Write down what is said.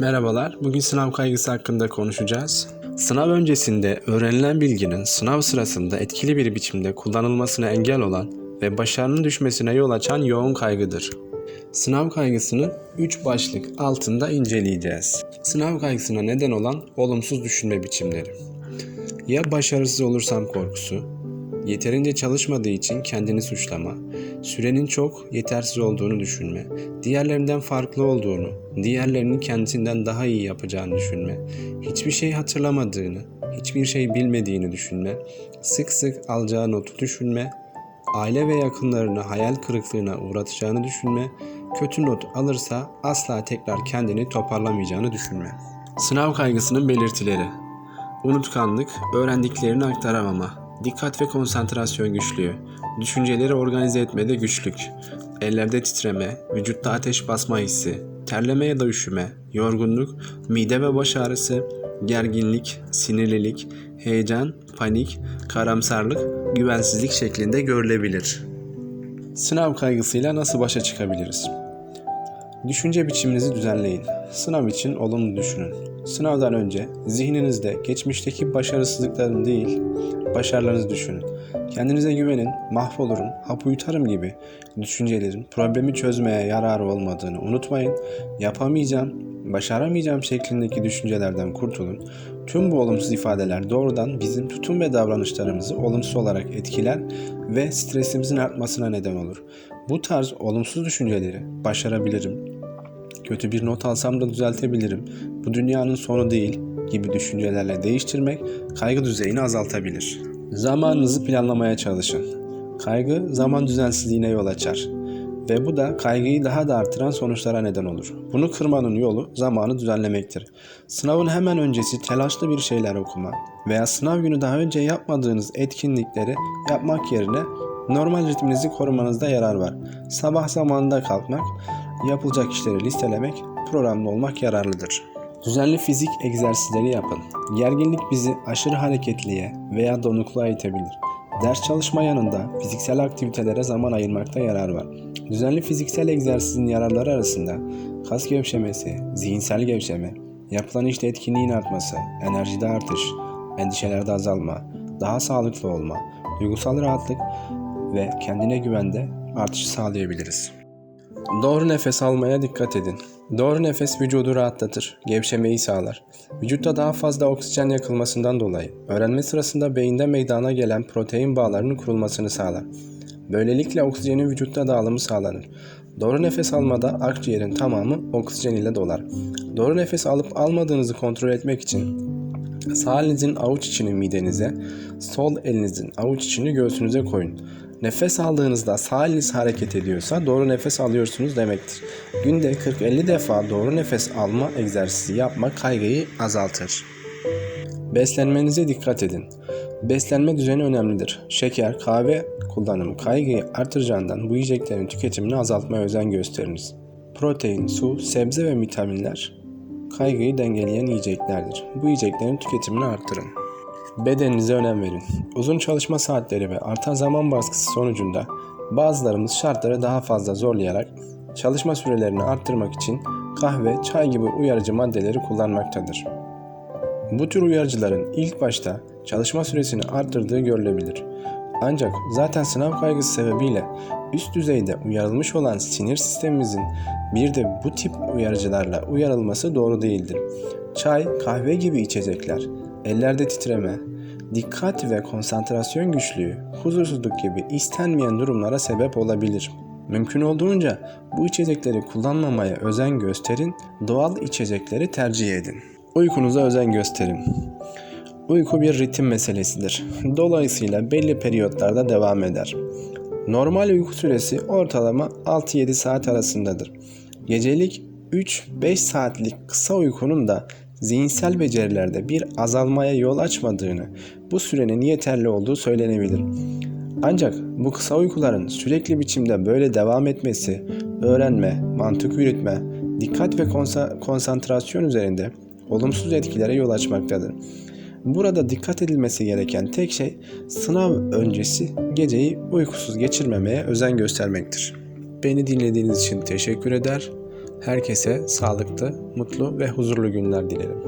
Merhabalar, bugün sınav kaygısı hakkında konuşacağız. Sınav öncesinde öğrenilen bilginin sınav sırasında etkili bir biçimde kullanılmasına engel olan ve başarının düşmesine yol açan yoğun kaygıdır. Sınav kaygısını 3 başlık altında inceleyeceğiz. Sınav kaygısına neden olan olumsuz düşünme biçimleri. Ya başarısız olursam korkusu, yeterince çalışmadığı için kendini suçlama, sürenin çok yetersiz olduğunu düşünme, diğerlerinden farklı olduğunu, diğerlerinin kendisinden daha iyi yapacağını düşünme, hiçbir şey hatırlamadığını, hiçbir şey bilmediğini düşünme, sık sık alacağı notu düşünme, aile ve yakınlarını hayal kırıklığına uğratacağını düşünme, kötü not alırsa asla tekrar kendini toparlamayacağını düşünme. Sınav kaygısının belirtileri. Unutkanlık, öğrendiklerini aktaramama, dikkat ve konsantrasyon güçlüğü, düşünceleri organize etmede güçlük, ellerde titreme, vücutta ateş basma hissi, terleme ya da üşüme, yorgunluk, mide ve baş ağrısı, gerginlik, sinirlilik, heyecan, panik, karamsarlık, güvensizlik şeklinde görülebilir. Sınav kaygısıyla nasıl başa çıkabiliriz? Düşünce biçiminizi düzenleyin. Sınav için olumlu düşünün. Sınavdan önce zihninizde geçmişteki başarısızlıkların değil, başarılarınızı düşünün. Kendinize güvenin, mahvolurum, hap uyutarım gibi düşüncelerin problemi çözmeye yararı olmadığını unutmayın. Yapamayacağım, başaramayacağım şeklindeki düşüncelerden kurtulun. Tüm bu olumsuz ifadeler doğrudan bizim tutum ve davranışlarımızı olumsuz olarak etkiler ve stresimizin artmasına neden olur. Bu tarz olumsuz düşünceleri başarabilirim, kötü bir not alsam da düzeltebilirim, bu dünyanın sonu değil gibi düşüncelerle değiştirmek kaygı düzeyini azaltabilir. Zamanınızı planlamaya çalışın. Kaygı zaman düzensizliğine yol açar ve bu da kaygıyı daha da artıran sonuçlara neden olur. Bunu kırmanın yolu zamanı düzenlemektir. Sınavın hemen öncesi telaşlı bir şeyler okuma veya sınav günü daha önce yapmadığınız etkinlikleri yapmak yerine normal ritminizi korumanızda yarar var. Sabah zamanında kalkmak, yapılacak işleri listelemek, programlı olmak yararlıdır. Düzenli fizik egzersizleri yapın. Gerginlik bizi aşırı hareketliye veya donukluğa itebilir. Ders çalışma yanında fiziksel aktivitelere zaman ayırmakta yarar var. Düzenli fiziksel egzersizin yararları arasında kas gevşemesi, zihinsel gevşeme, yapılan işte etkinliğin artması, enerjide artış, endişelerde azalma, daha sağlıklı olma, duygusal rahatlık ve kendine güvende artışı sağlayabiliriz. Doğru nefes almaya dikkat edin. Doğru nefes vücudu rahatlatır, gevşemeyi sağlar. Vücutta daha fazla oksijen yakılmasından dolayı öğrenme sırasında beyinde meydana gelen protein bağlarının kurulmasını sağlar. Böylelikle oksijenin vücutta dağılımı sağlanır. Doğru nefes almada akciğerin tamamı oksijen ile dolar. Doğru nefes alıp almadığınızı kontrol etmek için sağ elinizin avuç içini midenize, sol elinizin avuç içini göğsünüze koyun. Nefes aldığınızda sağ eliniz hareket ediyorsa doğru nefes alıyorsunuz demektir. Günde 40-50 defa doğru nefes alma egzersizi yapmak kaygıyı azaltır. Beslenmenize dikkat edin. Beslenme düzeni önemlidir. Şeker, kahve kullanımı kaygıyı artıracağından bu yiyeceklerin tüketimini azaltmaya özen gösteriniz. Protein, su, sebze ve vitaminler kaygıyı dengeleyen yiyeceklerdir. Bu yiyeceklerin tüketimini arttırın. Bedeninize önem verin. Uzun çalışma saatleri ve artan zaman baskısı sonucunda bazılarımız şartları daha fazla zorlayarak çalışma sürelerini arttırmak için kahve, çay gibi uyarıcı maddeleri kullanmaktadır. Bu tür uyarıcıların ilk başta çalışma süresini arttırdığı görülebilir. Ancak zaten sınav kaygısı sebebiyle üst düzeyde uyarılmış olan sinir sistemimizin bir de bu tip uyarıcılarla uyarılması doğru değildir. Çay, kahve gibi içecekler, ellerde titreme, dikkat ve konsantrasyon güçlüğü, huzursuzluk gibi istenmeyen durumlara sebep olabilir. Mümkün olduğunca bu içecekleri kullanmamaya özen gösterin, doğal içecekleri tercih edin. Uykunuza özen gösterin. Uyku bir ritim meselesidir. Dolayısıyla belli periyotlarda devam eder. Normal uyku süresi ortalama 6-7 saat arasındadır. Gecelik 3-5 saatlik kısa uykunun da zihinsel becerilerde bir azalmaya yol açmadığını, bu sürenin yeterli olduğu söylenebilir. Ancak bu kısa uykuların sürekli biçimde böyle devam etmesi, öğrenme, mantık yürütme, dikkat ve konsa- konsantrasyon üzerinde olumsuz etkilere yol açmaktadır. Burada dikkat edilmesi gereken tek şey sınav öncesi geceyi uykusuz geçirmemeye özen göstermektir. Beni dinlediğiniz için teşekkür eder. Herkese sağlıklı, mutlu ve huzurlu günler dilerim.